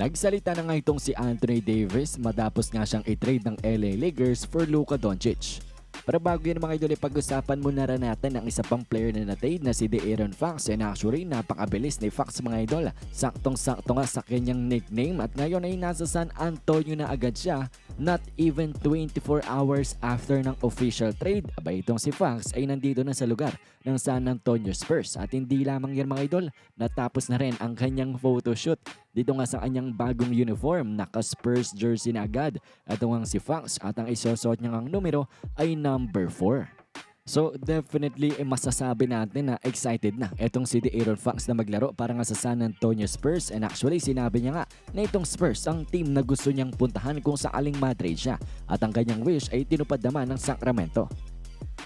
Nagsalita na nga itong si Anthony Davis matapos nga siyang i-trade ng LA Lakers for Luka Doncic. Pero bago yun mga idol, pag-usapan muna rin natin ang isa pang player na na-trade na si De'Aaron Fox. And actually, napakabilis ni Fox mga idol. Saktong-sakto nga sa kanyang nickname at ngayon ay nasa San Antonio na agad siya. Not even 24 hours after ng official trade, abay itong si Fox ay nandito na sa lugar ng San Antonio Spurs. At hindi lamang yan mga idol, natapos na rin ang kanyang photoshoot dito nga sa kanyang bagong uniform, naka-Spurs jersey na agad. At ang si Fox at ang isosot niyang numero ay number 4. So definitely eh, masasabi natin na excited na itong si Aaron Fox na maglaro para nga sa San Antonio Spurs and actually sinabi niya nga na itong Spurs ang team na gusto niyang puntahan kung saaling matrade siya at ang kanyang wish ay tinupad naman ng Sacramento.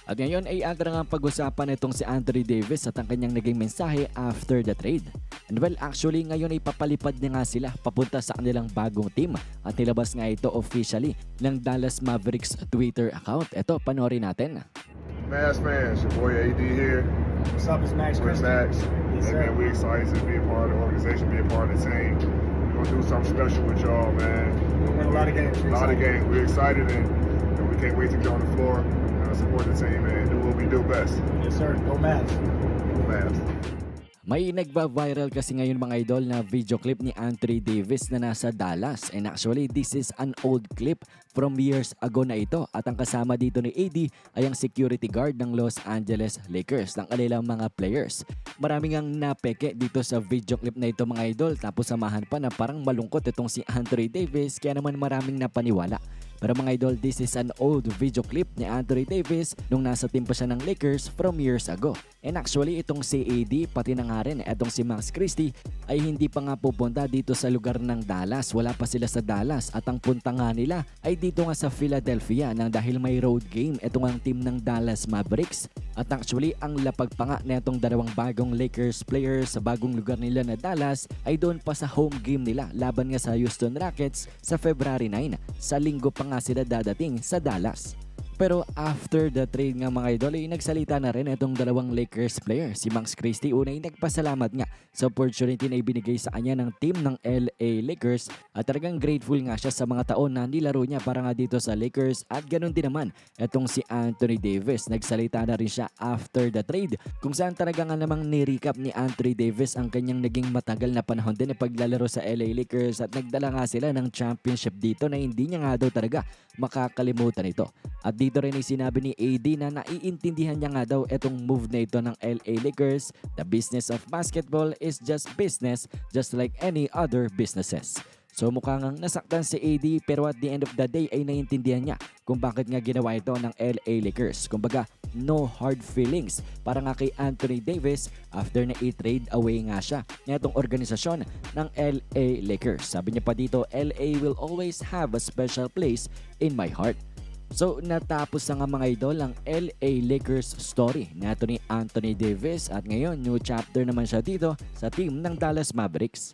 At ngayon ay aga nga pag-usapan itong si Anthony Davis at ang kanyang naging mensahe after the trade. And well, actually ngayon ay papalipad na nga sila papunta sa kanilang bagong team at nilabas nga ito officially ng Dallas Mavericks Twitter account. Ito, panoorin natin. Mass fans, your boy AD here. What's up, it's Max Christie. Max. Yes, Hey, man, we excited to be a part of the organization, be a part of the team. We're gonna do something special with y'all, man. Win a lot of games. A lot of games. We're excited and, and we can't wait to get on the floor, uh, support the team, and do what we do best. Yes, sir. Go Mavs. Mass. May nagba-viral kasi ngayon mga idol na video clip ni Anthony Davis na nasa Dallas. And actually, this is an old clip from years ago na ito. At ang kasama dito ni AD ay ang security guard ng Los Angeles Lakers, ng kanilang mga players. Maraming ang napeke dito sa video clip na ito mga idol. Tapos samahan pa na parang malungkot itong si Anthony Davis kaya naman maraming napaniwala. Pero mga idol, this is an old video clip ni Anthony Davis nung nasa team pa siya ng Lakers from years ago. And actually, itong si AD, pati na nga rin itong si Max Christie, ay hindi pa nga pupunta dito sa lugar ng Dallas. Wala pa sila sa Dallas at ang punta nga nila ay dito nga sa Philadelphia nang dahil may road game itong ang team ng Dallas Mavericks. At actually, ang lapag pa nga na itong dalawang bagong Lakers players sa bagong lugar nila na Dallas ay doon pa sa home game nila laban nga sa Houston Rockets sa February 9. Sa linggo pa nga sila dadating sa Dallas. Pero after the trade nga mga idol, ay nagsalita na rin itong dalawang Lakers player. Si Max Christie una ay nagpasalamat nga sa opportunity na ibinigay sa kanya ng team ng LA Lakers at talagang grateful nga siya sa mga taon na nilaro niya para nga dito sa Lakers at ganun din naman itong si Anthony Davis. Nagsalita na rin siya after the trade kung saan talaga nga namang ni-recap ni Anthony Davis ang kanyang naging matagal na panahon din na paglalaro sa LA Lakers at nagdala nga sila ng championship dito na hindi niya nga daw talaga makakalimutan ito. At dito rin ay sinabi ni AD na naiintindihan niya nga daw itong move na ito ng LA Lakers. The business of basketball is just business just like any other businesses. So mukhang ang nasaktan si AD pero at the end of the day ay naiintindihan niya kung bakit nga ginawa ito ng LA Lakers. Kumbaga, no hard feelings para nga kay Anthony Davis after na i-trade away nga siya ng itong organisasyon ng LA Lakers. Sabi niya pa dito, LA will always have a special place in my heart. So natapos na nga mga idol ang LA Lakers story na ito ni Anthony Davis at ngayon new chapter naman siya dito sa team ng Dallas Mavericks.